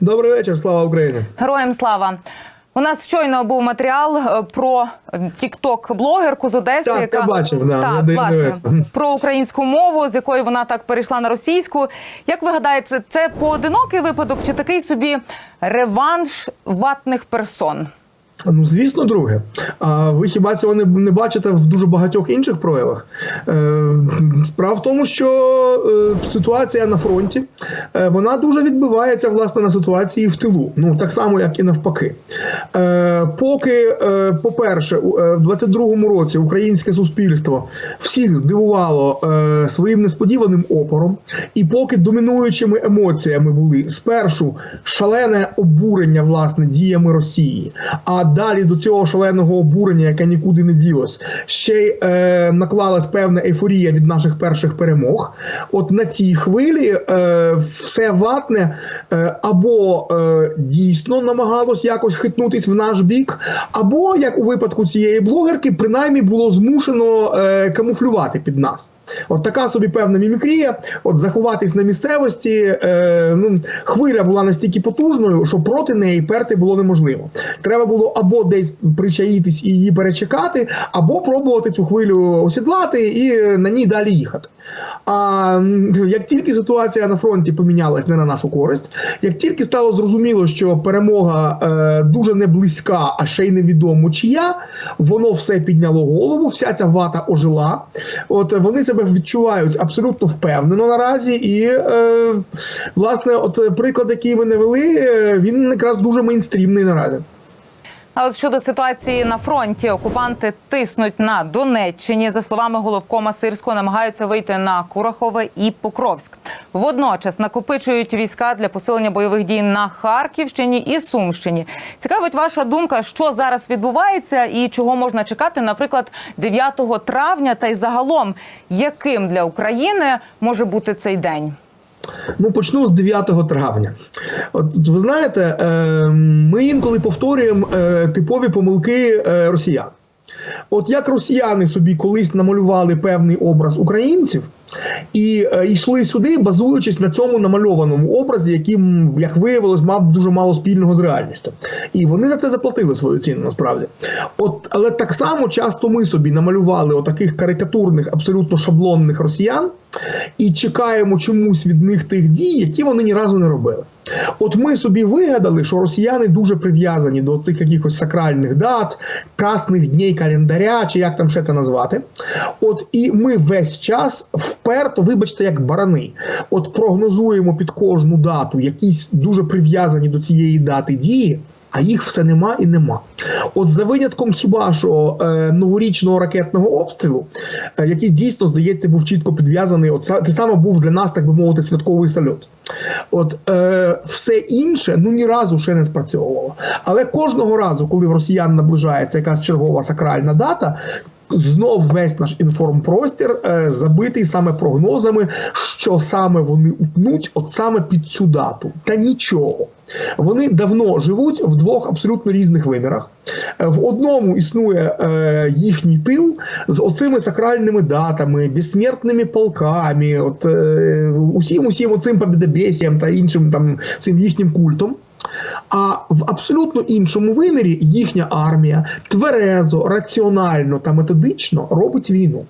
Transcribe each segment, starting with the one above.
Добрий вечір, слава Україні. Героям слава. У нас щойно був матеріал е, про тікток-блогерку з Одеси, Так, яка я бачив, да, я так, дивився. власне, про українську мову, з якої вона так перейшла на російську. Як ви гадаєте, це поодинокий випадок чи такий собі реванш ватних персон? Ну, звісно, друге. А ви хіба цього не, не бачите в дуже багатьох інших проявах? Е, справа в тому, що е, ситуація на фронті е, вона дуже відбивається власне на ситуації в тилу. Ну так само, як і навпаки. Е, поки, е, по-перше, е, в 22-му році українське суспільство всіх здивувало е, своїм несподіваним опором, і поки домінуючими емоціями були спершу шалене обурення власне діями Росії, а далі до цього шаленого обурення, яке нікуди не ділось, ще й е, наклалась певна ейфорія від наших перших перемог. От на цій хвилі е, все ватне е, або е, дійсно намагалось якось хитнутись в наш бік, або як у випадку цієї блогерки, принаймні було змушено е, камуфлювати під нас. От така собі певна мімікрія, от заховатись на місцевості. Е, ну, хвиля була настільки потужною, що проти неї перти було неможливо. Треба було або десь причаїтись і її перечекати, або пробувати цю хвилю осідлати і на ній далі їхати. А як тільки ситуація на фронті помінялась не на нашу користь, як тільки стало зрозуміло, що перемога е, дуже не близька, а ще й невідомо чия, воно все підняло голову, вся ця вата ожила. От вони себе відчувають абсолютно впевнено наразі. І е, власне, от приклад, який ви навели, е, він якраз дуже мейнстрімний наразі. А от щодо ситуації на фронті, окупанти тиснуть на Донеччині. За словами головкома Сирського, намагаються вийти на Курахове і Покровськ. Водночас накопичують війська для посилення бойових дій на Харківщині і Сумщині. Цікавить ваша думка, що зараз відбувається і чого можна чекати, наприклад, 9 травня, та й загалом, яким для України може бути цей день? Ну, почну з 9 травня. От ви знаєте, е, ми інколи повторюємо е, типові помилки е, росіян. От як росіяни собі колись намалювали певний образ українців і е, йшли сюди, базуючись на цьому намальованому образі, який, як виявилось, мав дуже мало спільного з реальністю. І вони за це заплатили свою ціну насправді. От, але так само часто ми собі намалювали отаких карикатурних, абсолютно шаблонних росіян і чекаємо чомусь від них тих дій, які вони ні разу не робили. От ми собі вигадали, що росіяни дуже прив'язані до цих якихось сакральних дат, красних днів календаря, чи як там ще це назвати. От і ми весь час вперто, вибачте, як барани, от прогнозуємо під кожну дату якісь дуже прив'язані до цієї дати дії. А їх все нема і нема. От за винятком хіба що е, новорічного ракетного обстрілу, е, який дійсно здається був чітко підв'язаний. От це саме був для нас, так би мовити, святковий сальот. От е, все інше ну ні разу ще не спрацьовувало. Але кожного разу, коли в росіян наближається якась чергова сакральна дата. Знов весь наш інформпростір е, забитий саме прогнозами, що саме вони утнуть, от саме під цю дату. Та нічого. Вони давно живуть в двох абсолютно різних вимірах. Е, В одному існує е, їхній тил з оцими сакральними датами, безсмертними полками, от е, усім усім оцим побідобєсіям та іншим там цим їхнім культом. А в абсолютно іншому вимірі їхня армія тверезо, раціонально та методично робить війну.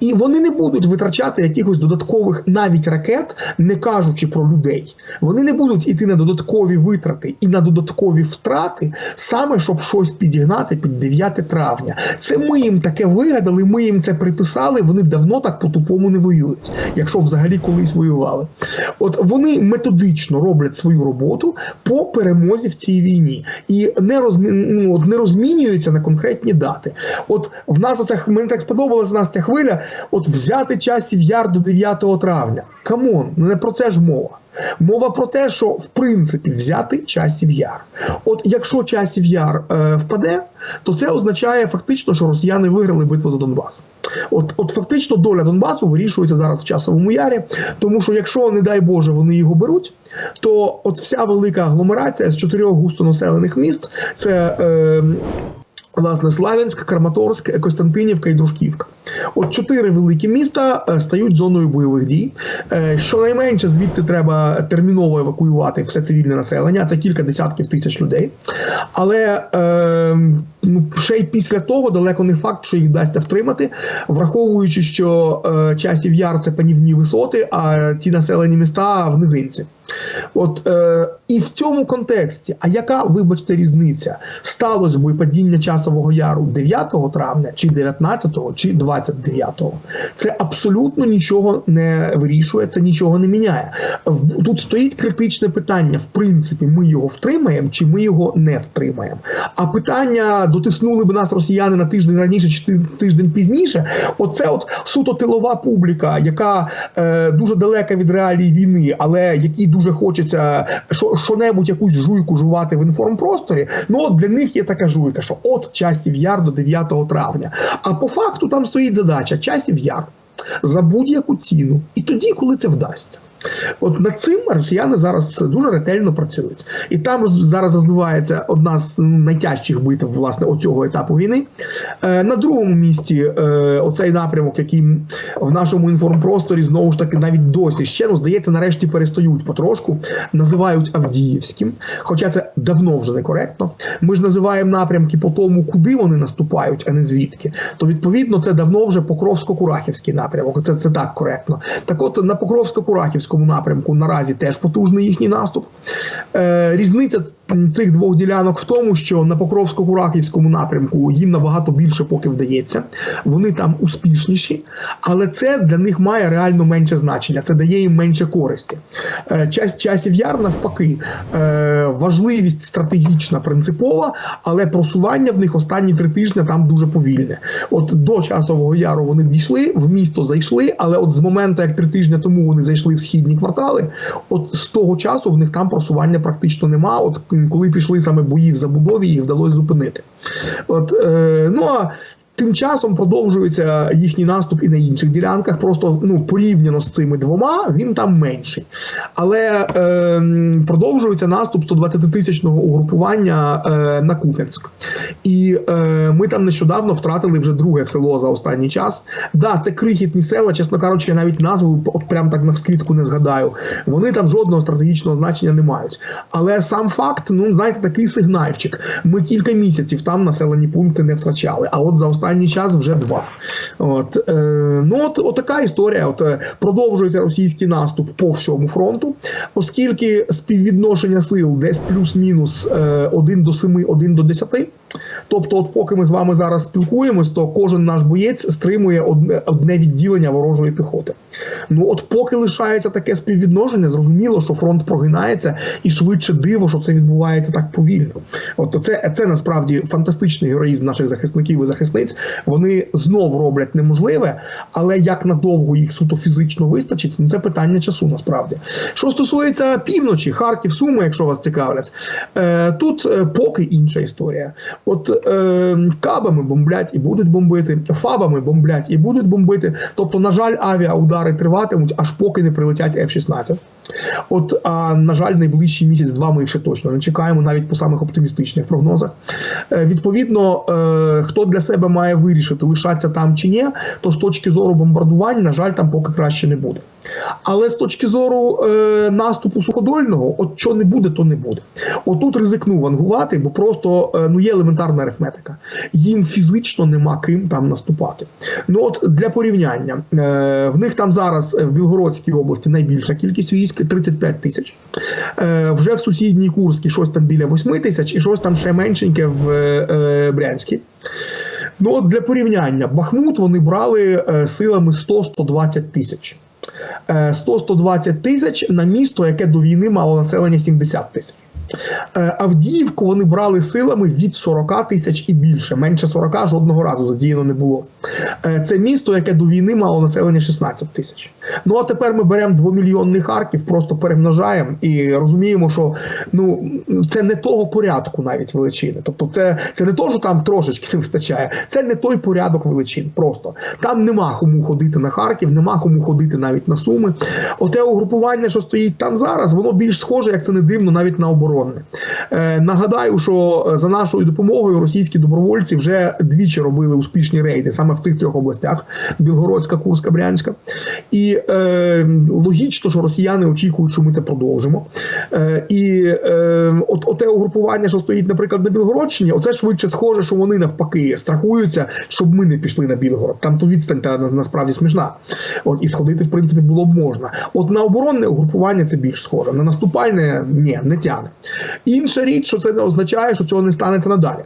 І вони не будуть витрачати якихось додаткових навіть ракет, не кажучи про людей. Вони не будуть іти на додаткові витрати і на додаткові втрати, саме щоб щось підігнати під 9 травня. Це ми їм таке вигадали, ми їм це приписали. Вони давно так по-тупому не воюють, якщо взагалі колись воювали. От вони методично роблять свою роботу по перемозі в цій війні і не розмі... ну, от не розмінюються на конкретні дати. От в нас оця мені так сподобалася в нас ця хвиля. От взяти часів яр до 9 травня. Камон, ну не про це ж мова. Мова про те, що в принципі взяти часів яр. От якщо часів яр е, впаде, то це означає фактично, що росіяни виграли битву за Донбас. От, от фактично доля Донбасу вирішується зараз в часовому ярі, тому що якщо, не дай Боже, вони його беруть, то от вся велика агломерація з чотирьох густонаселених міст це. Е, Власне, Славянськ, Краматорськ, Костянтинівка і Дружківка. От чотири великі міста е, стають зоною бойових дій. Е, Щонайменше звідти треба терміново евакуювати все цивільне населення, це кілька десятків тисяч людей. Але е, ну, ще й після того далеко не факт, що їх вдасться втримати, враховуючи, що часів яр це панівні висоти, а ці населені міста в низинці. От е, і в цьому контексті, а яка, вибачте, різниця? Сталося би падіння часового яру 9 травня, чи 19, чи 29? Це абсолютно нічого не вирішує, це нічого не міняє. Тут стоїть критичне питання: в принципі, ми його втримаємо, чи ми його не втримаємо. А питання дотиснули б нас росіяни на тиждень раніше чи тиждень пізніше. Оце от суто тилова публіка, яка е, дуже далека від реалій війни, але якій дуже хочеться що, що-небудь якусь жуйку жувати в інформпросторі. Ну от для них є така жуйка, що от часів яр до 9 травня. А по факту там стоїть задача часів яр за будь-яку ціну, і тоді, коли це вдасться. От над цим росіяни зараз дуже ретельно працюють, і там зараз розвивається одна з найтяжчих битв власне оцього етапу війни. Е, на другому місці е, оцей напрямок, який в нашому інформпросторі знову ж таки навіть досі ще ну здається, нарешті перестають потрошку, називають Авдіївським, хоча це давно вже некоректно. Ми ж називаємо напрямки по тому, куди вони наступають, а не звідки. То відповідно це давно вже Покровсько-Курахівський напрямок. Це, це так коректно. Так от на Покровсько-Курахівському напрямку наразі теж потужний їхній наступ. Е, різниця цих двох ділянок в тому, що на Покровсько-Курахівському напрямку їм набагато більше поки вдається. Вони там успішніші, але це для них має реально менше значення. Це дає їм менше користі. Е, час часів яр навпаки е, важливість стратегічна, принципова, але просування в них останні три тижні там дуже повільне. От до часового яру вони дійшли, в місто зайшли, але от з моменту, як три тижні тому вони зайшли в східні квартали, от з того часу в них там просування практично нема. От коли пішли саме бої в забудові, їх вдалося зупинити. От е, ну а. Тим часом продовжується їхній наступ і на інших ділянках. Просто ну порівняно з цими двома він там менший. Але е, продовжується наступ 120-тисячного угрупування е, на Куп'янськ. І е, ми там нещодавно втратили вже друге село за останній час. Да, це крихітні села, чесно кажучи, я навіть назву от прям так на навскидку не згадаю. Вони там жодного стратегічного значення не мають. Але сам факт, ну знаєте, такий сигнальчик. Ми кілька місяців там населені пункти не втрачали. А от за останній час вже два. От е, ну от, от така історія. От е, продовжується російський наступ по всьому фронту, оскільки співвідношення сил десь плюс-мінус е, 1 до 7, 1 до 10. Тобто, от поки ми з вами зараз спілкуємось, то кожен наш боєць стримує одне, одне відділення ворожої піхоти. Ну от поки лишається таке співвідношення, зрозуміло, що фронт прогинається, і швидше диво, що це відбувається так повільно. От це, це насправді фантастичний героїзм наших захисників і захисниць. Вони знов роблять неможливе, але як надовго їх суто фізично вистачить, ну це питання часу насправді. Що стосується півночі, Харків, Суми, якщо вас цікавлять, е, тут е, поки інша історія. От е, кабами бомблять і будуть бомбити, фабами бомблять і будуть бомбити. Тобто, на жаль, авіаудари триватимуть, аж поки не прилетять F-16. От, а на жаль, найближчий місяць-два ми їх ще точно не чекаємо, навіть по самих оптимістичних прогнозах. Е, відповідно, е, хто для себе має вирішити, лишатися там чи ні, то з точки зору бомбардувань, на жаль, там поки краще не буде. Але з точки зору е, наступу суходольного, от що не буде, то не буде. Отут ризикну вангувати, бо просто е, ну є елементарна арифметика. Їм фізично нема ким там наступати. Ну от для порівняння, е, в них там зараз е, в Білгородській області найбільша кількість військ 35 тисяч. Е, вже в сусідній Курській щось там біля 8 тисяч, і щось там ще меншеньке в е, е, Брянській. Ну от для порівняння, Бахмут вони брали е, силами 100-120 тисяч. Е, 100-120 тисяч на місто, яке до війни мало населення 70 тисяч. Е, Авдіївку вони брали силами від 40 тисяч і більше. Менше 40 жодного разу задіяно не було. Е, Це місто, яке до війни мало населення 16 тисяч. Ну а тепер ми беремо двомільйонний Харків, просто перемножаємо і розуміємо, що ну це не того порядку навіть величини. Тобто, це, це не то, що там трошечки не вистачає, це не той порядок величин. Просто там нема кому ходити на Харків, нема кому ходити навіть на Суми. Оте угрупування, що стоїть там зараз, воно більш схоже, як це не дивно, навіть на оборонне. Е, нагадаю, що е, за нашою допомогою російські добровольці вже двічі робили успішні рейди саме в цих трьох областях: Білгородська, Курська, Брянська. І е, логічно, що росіяни очікують, що ми це продовжимо. Е, і е, от оте угрупування, що стоїть, наприклад, на Білгородщині, оце швидше схоже, що вони навпаки страхуються, щоб ми не пішли на Білгород. Там то відстань та на- насправді смішна. От і сходити, в принципі, було б можна. От на оборонне угрупування це більш схоже. На наступальне ні, не тягне. Інша річ, що це не означає, що цього не станеться надалі.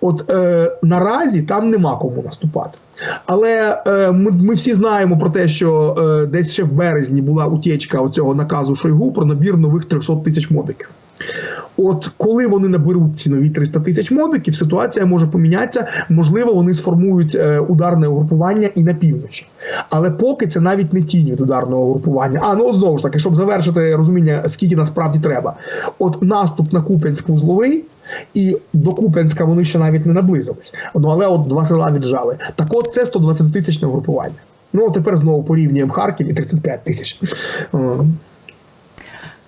От е, наразі там нема кому наступати. Але е, ми, ми всі знаємо про те, що е, десь ще в березні була утічка оцього наказу Шойгу про набір нових 300 тисяч мобіків. От коли вони наберуть ці нові 300 тисяч мобіків, ситуація може помінятися. Можливо, вони сформують е, ударне угрупування і на півночі. Але поки це навіть не тінь від ударного угрупування. А ну от знову ж таки, щоб завершити розуміння, скільки насправді треба. От наступ на Куп'янськ вузловий. І до Куп'янська вони ще навіть не наблизились. Ну але от два села віджали. Так от це 120 тисячне угрупування. Ну тепер знову порівнюємо Харків і 35 тисяч.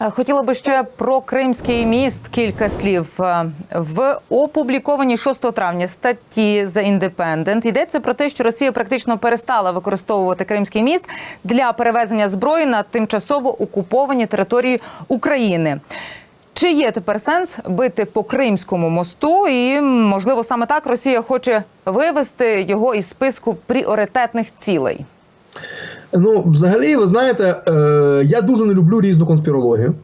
Е, Хотіла би ще про Кримський міст кілька слів. Е, В опублікованій 6 травня статті The Independent йдеться про те, що Росія практично перестала використовувати Кримський міст для перевезення зброї на тимчасово окуповані території України. Чи є тепер сенс бити по Кримському мосту? І можливо саме так Росія хоче вивести його із списку пріоритетних цілей? Ну, взагалі, ви знаєте, е, я дуже не люблю різну конспірологію.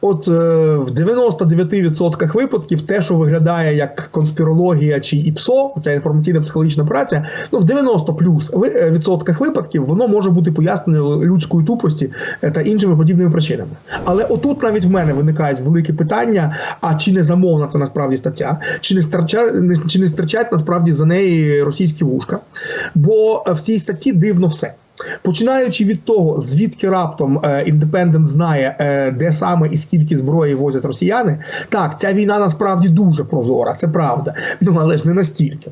От е, в 99% випадків те, що виглядає як конспірологія чи ІПСО, ця інформаційна психологічна праця, ну в 90 плюс е, відсотках випадків воно може бути пояснено людської тупості е, та іншими подібними причинами. Але отут навіть в мене виникають великі питання: а чи не замовна це насправді стаття, чи не старча, не- чи не стирчать насправді за неї російські вушка? Бо е, в цій статті дивно все. Починаючи від того, звідки раптом індепендент знає, е, де саме і скільки зброї возять росіяни, так, ця війна насправді дуже прозора, це правда. Ну але ж не настільки.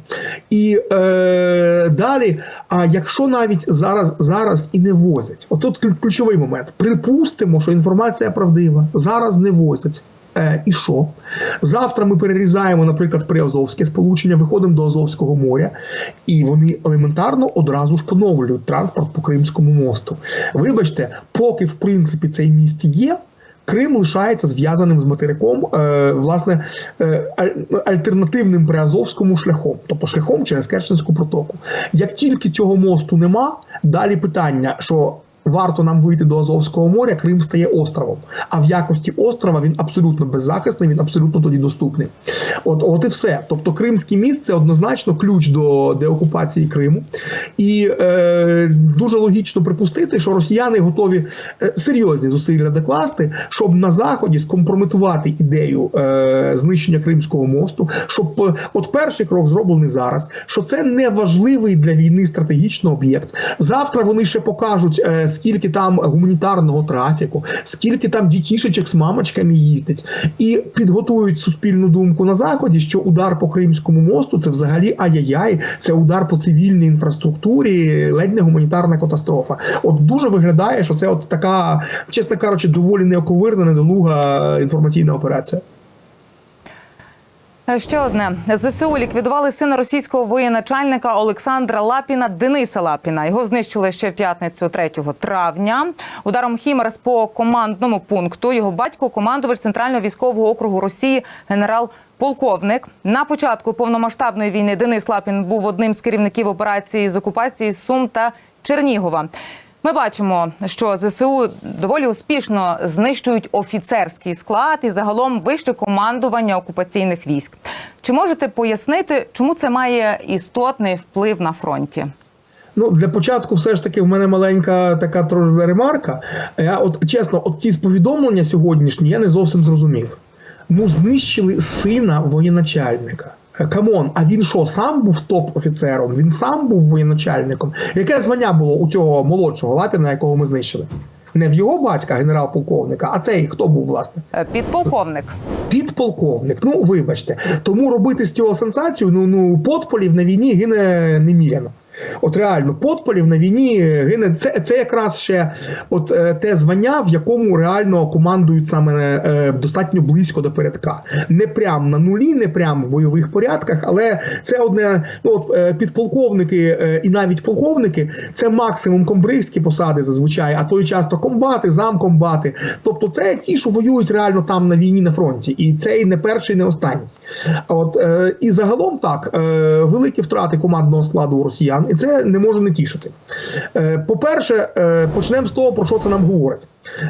І е, далі, а якщо навіть зараз, зараз і не возять, оце от ключовий момент. Припустимо, що інформація правдива, зараз не возять. Е, і що? Завтра ми перерізаємо, наприклад, приазовське сполучення, виходимо до Азовського моря, і вони елементарно одразу ж поновлюють транспорт по Кримському мосту. Вибачте, поки в принципі цей міст є. Крим лишається зв'язаним з материком, е, власне, е, альтернативним приазовському шляхом, тобто шляхом через Керченську протоку. Як тільки цього мосту нема, далі питання, що варто нам вийти до Азовського моря, Крим стає островом. А в якості острова він абсолютно беззахисний, він абсолютно тоді доступний. От, от і все. Тобто Кримський міст це однозначно ключ до деокупації Криму. І е, дуже логічно припустити, що росіяни готові е, серйозні зусилля докласти, щоб на заході скомпрометувати ідею е, знищення Кримського мосту, щоб е, от перший крок зроблений зараз, що це не важливий для війни стратегічний об'єкт. Завтра вони ще покажуть, е, скільки там гуманітарного трафіку, скільки там дітішечок з мамочками їздить, і підготують суспільну думку на заході, що удар по Кримському мосту це взагалі ай-яй-яй, це удар по цивільній інфраструктурі, ледь не гуманітарна катастрофа. От дуже виглядає, що це от така, чесно кажучи, доволі неоковирна, недолуга інформаційна операція. Е, Ще одне ЗСУ ліквідували сина російського воєначальника Олександра Лапіна Дениса Лапіна. Його знищили ще в п'ятницю 3 травня. Ударом Хімерс по командному пункту. Його батько командувач центрального військового округу Росії генерал. Полковник на початку повномасштабної війни Денис Лапін був одним з керівників операції з окупації Сум та Чернігова. Ми бачимо, що ЗСУ доволі успішно знищують офіцерський склад і загалом вище командування окупаційних військ. Чи можете пояснити, чому це має істотний вплив на фронті? Ну, для початку, все ж таки, в мене маленька така ремарка. Я от чесно, от ці повідомлення сьогоднішні я не зовсім зрозумів. Ну, знищили сина воєначальника. Е, Камон, а він що, сам був топ-офіцером? Він сам був воєначальником? Яке звання було у цього молодшого лапіна, якого ми знищили? Не в його батька, генерал-полковника, а цей хто був, власне? Е, Підполковник. Підполковник, ну вибачте. Тому робити з цього сенсацію, ну ну подполів на війні гине неміряно. От реально, подполів на війні гине. Це, це якраз ще от е, те звання, в якому реально командують саме е, достатньо близько до передка. Не прям на нулі, не прям в бойових порядках, але це одне. Ну от е, підполковники е, і навіть полковники це максимум комбригські посади зазвичай, а то й часто комбати, замкомбати. Тобто, це ті, що воюють реально там на війні на фронті, і це і не перший, і не останній. От е, і загалом так, е, великі втрати командного складу у і це не може не тішити. Е, по-перше, е, почнемо з того, про що це нам говорить.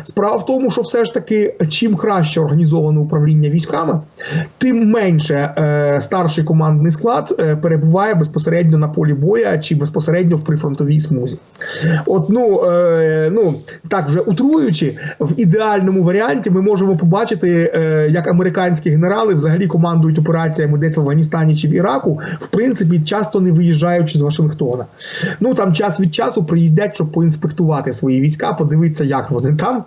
Справа в тому, що все ж таки, чим краще організоване управління військами, тим менше е, старший командний склад е, перебуває безпосередньо на полі боя чи безпосередньо в прифронтовій смузі. От ну, е, ну так вже утруючи, в ідеальному варіанті ми можемо побачити, е, як американські генерали взагалі командують операціями десь в Афганістані чи в Іраку, в принципі, часто не виїжджаючи з Вашингтона. Ну там час від часу приїздять, щоб поінспектувати свої війська, подивитися, як вони там.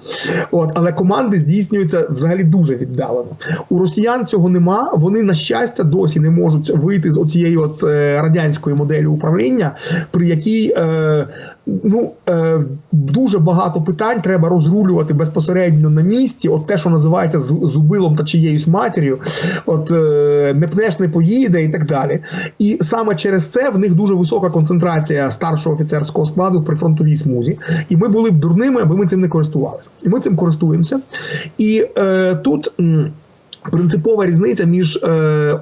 От, але команди здійснюються взагалі дуже віддалено. У росіян цього нема. Вони на щастя досі не можуть вийти з оцієї от е, радянської моделі управління, при якій е, ну е, дуже багато питань треба розрулювати безпосередньо на місці. От те, що називається зубилом та чиєюсь матір'ю, от е, не пнеш, не поїде і так далі. І саме через це в них дуже висока концентрація старшого офіцерського складу в прифронтовій смузі. І ми були б дурними, аби ми цим не користувалися. І ми цим користуємося. І е, тут. Принципова різниця між е,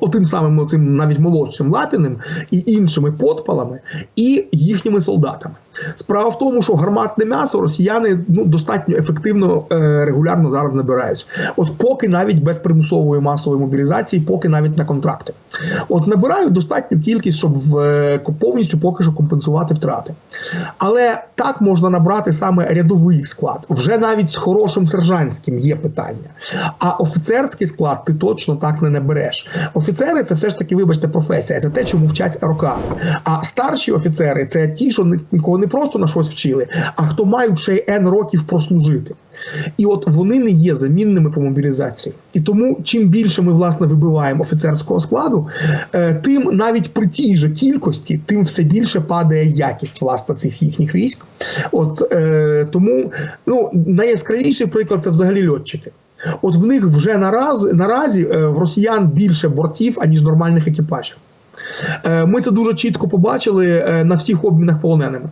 отим самим цим навіть молодшим Лапіним і іншими подпалами і їхніми солдатами. Справа в тому, що гарматне м'ясо росіяни ну достатньо ефективно е, регулярно зараз набирають. От поки навіть без примусової масової мобілізації, поки навіть на контракти. От набирають достатню кількість, щоб в, е, повністю поки що компенсувати втрати. Але так можна набрати саме рядовий склад. Вже навіть з хорошим сержантським є питання. А офіцерський склад ти точно так не набереш. Офіцери це все ж таки, вибачте, професія, це те, чому вчать роками. А старші офіцери це ті, що нікого не просто на щось вчили, а хто мають ще й N років прослужити. І от вони не є замінними по мобілізації. І тому, чим більше ми власне вибиваємо офіцерського складу, е, тим навіть при тій же кількості, тим все більше падає якість власне цих їхніх військ. От е, тому ну найяскравіший приклад це взагалі льотчики. От в них вже нараз, наразі е, в росіян більше бортів, аніж нормальних екіпажів. Е, Ми це дуже чітко побачили е, на всіх обмінах полоненими.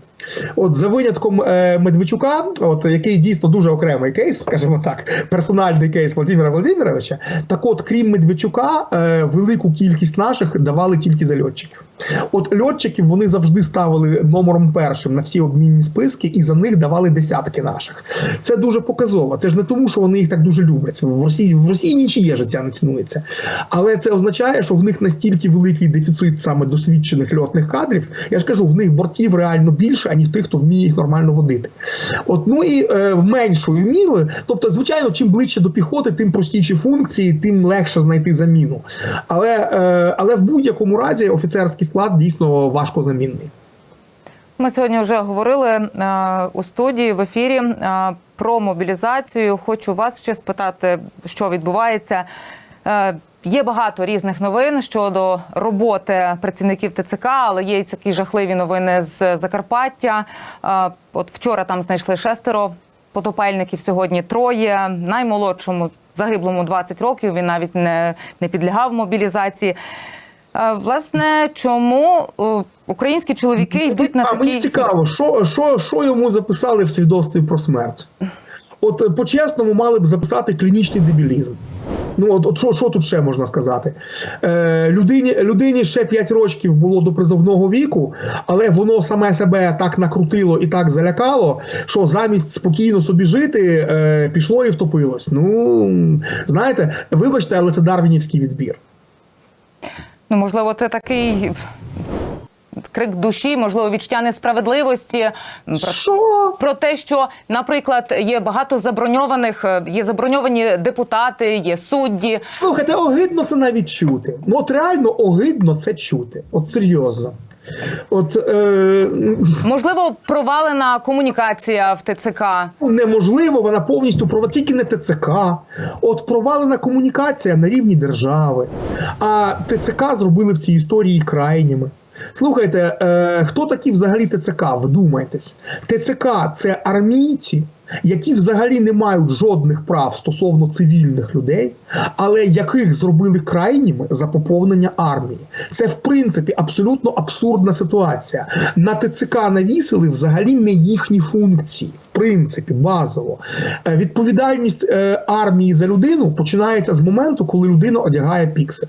От за винятком е, Медведчука, от який дійсно дуже окремий кейс, скажімо так, персональний кейс Владимира Владимировича. Так, от, крім Медведчука, велику кількість наших давали тільки за льотчиків. От льотчиків вони завжди ставили номером першим на всі обмінні списки, і за них давали десятки наших. Це дуже показово. Це ж не тому, що вони їх так дуже люблять. В Росії в Росії нічиє життя не цінується. Але це означає, що в них настільки великий дефіцит саме досвідчених льотних кадрів. Я ж кажу, в них бортів реально більше, аніж тих, хто вміє їх нормально водити. От ну і е, меншою мірою, тобто, звичайно, чим ближче до піхоти, тим простіші функції, тим легше знайти заміну. Але, е, але в будь-якому разі офіцерський склад дійсно важко замінний. Ми сьогодні вже говорили е, у студії в ефірі е, про мобілізацію. Хочу вас ще спитати, що відбувається. Е, Є багато різних новин щодо роботи працівників ТЦК, але є й такі жахливі новини з Закарпаття. От вчора там знайшли шестеро потопельників, сьогодні троє. Наймолодшому загиблому 20 років. Він навіть не, не підлягав мобілізації. Власне, чому е, українські чоловіки йдуть на а мені цікаво, що, що, що йому записали в свідоцтві про смерть? От е, по-чесному мали б записати клінічний дебілізм. Ну, от, от що, що тут ще можна сказати? Е, людині, людині ще 5 років було до призовного віку, але воно саме себе так накрутило і так залякало, що замість спокійно собі жити, е, пішло і втопилось. Ну, знаєте, вибачте, але це дарвінівський відбір. Ну, можливо, це такий крик душі, можливо, відчуття несправедливості. Про, Що? про те, що, наприклад, є багато заброньованих, е, є заброньовані депутати, є судді. Слухайте, огидно це навіть чути. Ну от реально огидно це чути. От серйозно. От е, Можливо, провалена комунікація в ТЦК. неможливо, вона повністю прова тільки не ТЦК. От провалена комунікація на рівні держави. А ТЦК зробили в цій історії крайніми. Слухайте, е, хто такі взагалі ТЦК? Вдумайтесь. ТЦК це армійці, які взагалі не мають жодних прав стосовно цивільних людей, але яких зробили крайніми за поповнення армії. Це в принципі абсолютно абсурдна ситуація. На ТЦК навісили взагалі не їхні функції, в принципі, базово. Е, Відповідальність е, армії за людину починається з моменту, коли людина одягає піксель.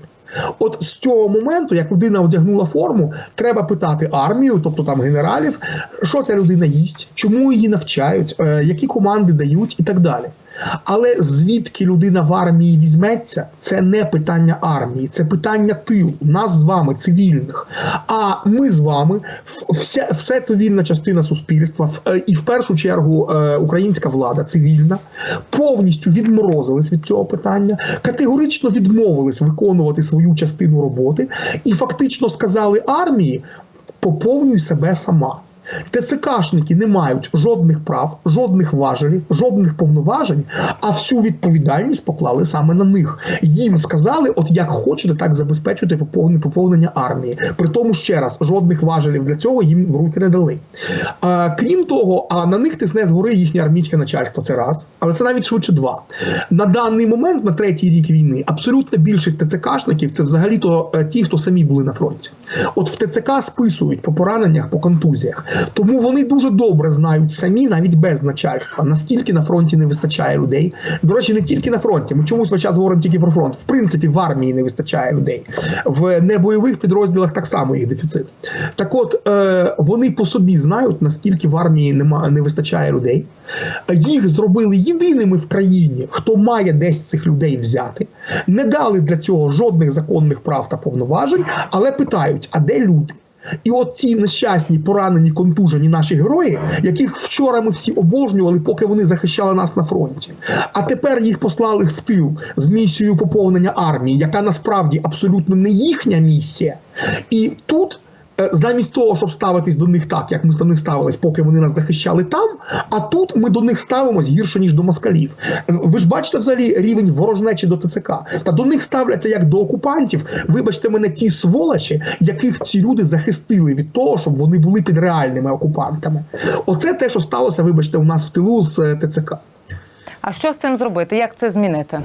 От з цього моменту, як людина одягнула форму, треба питати армію, тобто там генералів, що ця людина їсть, чому її навчають, е, які команди дають і так далі. Але звідки людина в армії візьметься, це не питання армії, це питання тилу, нас з вами, цивільних. А ми з вами, вся, все цивільна частина суспільства, е, і в першу чергу е, українська влада цивільна, повністю відморозились від цього питання, категорично відмовились виконувати свою частину роботи і фактично сказали армії: поповнюй себе сама. ТЦКшники не мають жодних прав, жодних важелів, жодних повноважень, а всю відповідальність поклали саме на них. Їм сказали, от як хочете, так забезпечуйте поповнення, армії. При тому ще раз, жодних важелів для цього їм в руки не дали. А, крім того, а на них тисне згори їхнє армійське начальство. Це раз, але це навіть швидше два. На даний момент, на третій рік війни, абсолютно більшість ТЦКшників це взагалі-то е, ті, хто самі були на фронті. От в ТЦК списують по пораненнях, по контузіях. Тому вони дуже добре знають самі, навіть без начальства, наскільки на фронті не вистачає людей. До речі, не тільки на фронті. Ми чомусь весь час говоримо тільки про фронт. В принципі, в армії не вистачає людей. В небойових підрозділах так само їх дефіцит. Так от е, вони по собі знають, наскільки в армії нема, не вистачає людей. Їх зробили єдиними в країні, хто має десь цих людей взяти. Не дали для цього жодних законних прав та повноважень, але питають: а де люди? І от ці нещасні, поранені, контужені наші герої, яких вчора ми всі обожнювали, поки вони захищали нас на фронті. А тепер їх послали в тил з місією поповнення армії, яка насправді абсолютно не їхня місія. І тут. Е, Замість того, щоб ставитись до них так, як ми до них ставились, поки вони нас захищали там. А тут ми до них ставимось гірше ніж до москалів. Е, Ви ж бачите взагалі рівень ворожнечі до ТЦК. Та до них ставляться як до окупантів. Вибачте мене, ті сволочі, яких ці люди захистили від того, щоб вони були під реальними окупантами. Оце те, що сталося, вибачте, у нас в тилу з е, ТЦК. А що з цим зробити? Як це змінити?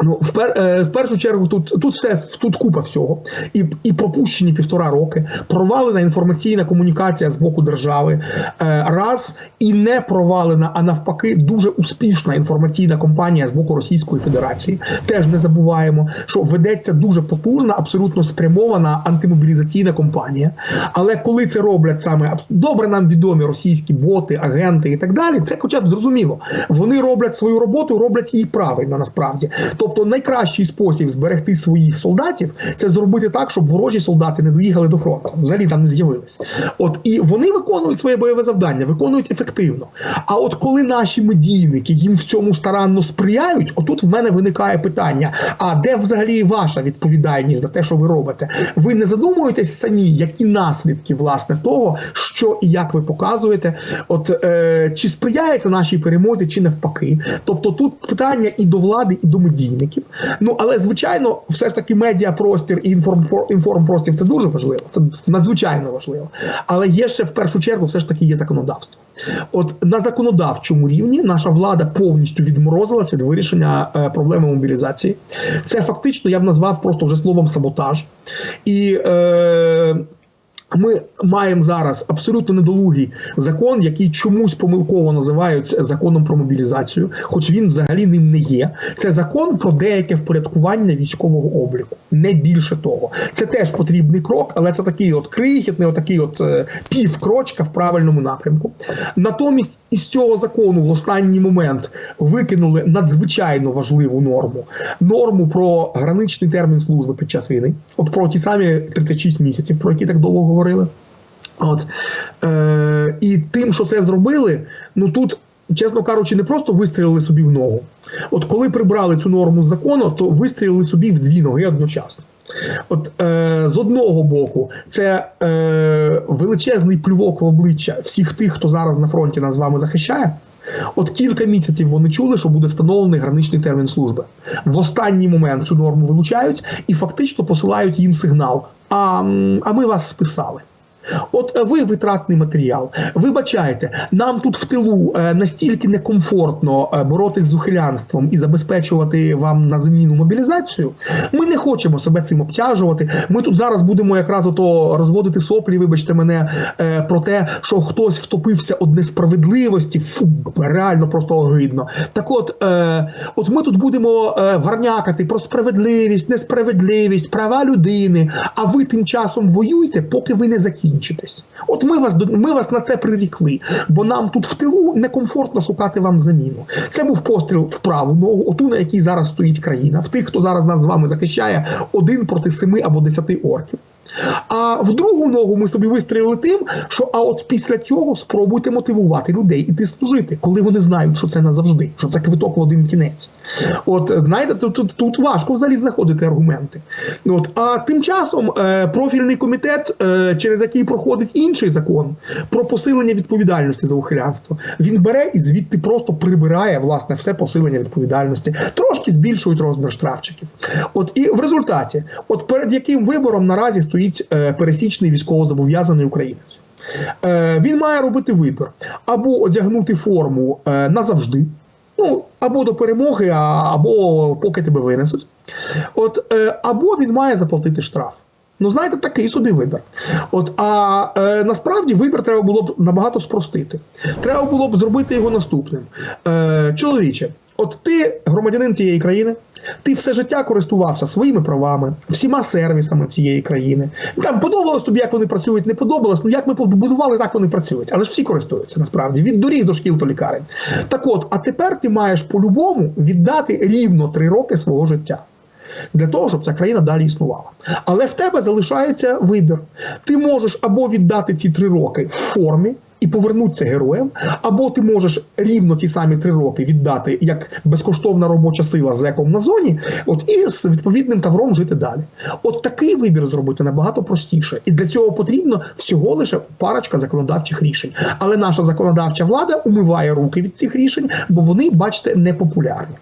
Ну, в, пер, е, в першу чергу, тут, тут все тут купа всього. І, і пропущені півтора роки, провалена інформаційна комунікація з боку держави. Е, раз і не провалена, а навпаки, дуже успішна інформаційна кампанія з боку Російської Федерації. Теж не забуваємо, що ведеться дуже потужна, абсолютно спрямована антимобілізаційна кампанія. Але коли це роблять саме добре нам відомі російські боти, агенти і так далі, це хоча б зрозуміло. Вони роблять свою роботу, роблять її правильно насправді. Тобто найкращий спосіб зберегти своїх солдатів це зробити так, щоб ворожі солдати не доїхали до фронту, взагалі там не з'явились. От і вони виконують своє бойове завдання, виконують ефективно. А от коли наші медійники їм в цьому старанно сприяють, отут в мене виникає питання: а де взагалі ваша відповідальність за те, що ви робите? Ви не задумуєтесь самі, які наслідки власне того, що і як ви показуєте? От е, чи сприяється нашій перемозі, чи навпаки? Тобто тут питання і до влади, і до медійників. Ну але звичайно, все ж таки медіапростір і інформпро- інформпростір це дуже важливо. Це надзвичайно важливо. Але є ще в першу чергу, все ж таки є законодавство. От на законодавчому рівні наша влада повністю відморозилась від вирішення е, проблеми мобілізації. Це фактично я б назвав просто вже словом саботаж. І е, ми маємо зараз абсолютно недолугий закон, який чомусь помилково називають законом про мобілізацію, хоч він взагалі ним не є. Це закон про деяке впорядкування військового обліку, не більше того. Це теж потрібний крок, але це такий от крихітний, отакий от е, півкрочка в правильному напрямку. Натомість із цього закону в останній момент викинули надзвичайно важливу норму норму про граничний термін служби під час війни, от про ті самі 36 місяців, про які так довго говорили. От е, і тим, що це зробили, ну тут. Чесно кажучи, не просто вистрілили собі в ногу. От коли прибрали цю норму з закону, то вистрілили собі в дві ноги одночасно. От е, з одного боку, це е, величезний плювок в обличчя всіх тих, хто зараз на фронті нас з вами захищає. От кілька місяців вони чули, що буде встановлений граничний термін служби. В останній момент цю норму вилучають і фактично посилають їм сигнал. А, а ми вас списали. От е, ви витратний матеріал. Вибачайте, нам тут в тилу е, настільки некомфортно е, боротись з ухилянством і забезпечувати вам на заміну мобілізацію. Ми не хочемо себе цим обтяжувати. Ми тут зараз будемо якраз ото розводити соплі, вибачте мене, про те, що хтось втопився од несправедливості. Фу, реально просто огидно. Так от, от ми тут будемо варнякати про справедливість, несправедливість, права людини. А ви тим часом воюйте, поки ви не закінчитесь. От ми вас ми вас на це прирікли, бо нам тут в тилу некомфортно шукати вам заміну. Це був постріл в праву ногу, оту на якій зараз стоїть країна. В тих, хто зараз нас з вами захищає, один проти семи або десяти орків. А в другу ногу ми собі вистрілили тим, що а от після цього спробуйте мотивувати людей іти служити, коли вони знають, що це назавжди, що це квиток в один кінець. От знаєте, тут, тут, важко взагалі знаходити аргументи. От а тим часом е, профільний комітет, е, через який проходить інший закон про посилення відповідальності за ухилянство, він бере і звідти просто прибирає власне все посилення відповідальності, трошки збільшують розмір штрафчиків. От і в результаті, от перед яким вибором наразі стоїть е, пересічний військовозобов'язаний українець. Е, він має робити вибір або одягнути форму е, назавжди. Ну, або до перемоги, або поки тебе винесуть. От, або він має заплатити штраф. Ну, знаєте, такий собі вибір. От, а е, насправді вибір треба було б набагато спростити. Треба було б зробити його наступним. Е, чоловіче, от ти громадянин цієї країни, ти все життя користувався своїми правами, всіма сервісами цієї країни. Там подобалось тобі, як вони працюють, не подобалось. Ну як ми побудували, так вони працюють. Але ж всі користуються насправді від доріг до шкіл до лікарень. Так от, а тепер ти маєш по-любому віддати рівно три роки свого життя. Для того, щоб ця країна далі існувала. Але в тебе залишається вибір. Ти можеш або віддати ці три роки в формі і повернутися героєм, або ти можеш рівно ті самі три роки віддати як безкоштовна робоча сила з еком на зоні, от і з відповідним тавром жити далі. От такий вибір зробити набагато простіше, і для цього потрібно всього лише парочка законодавчих рішень. Але наша законодавча влада умиває руки від цих рішень, бо вони, бачите, непопулярні.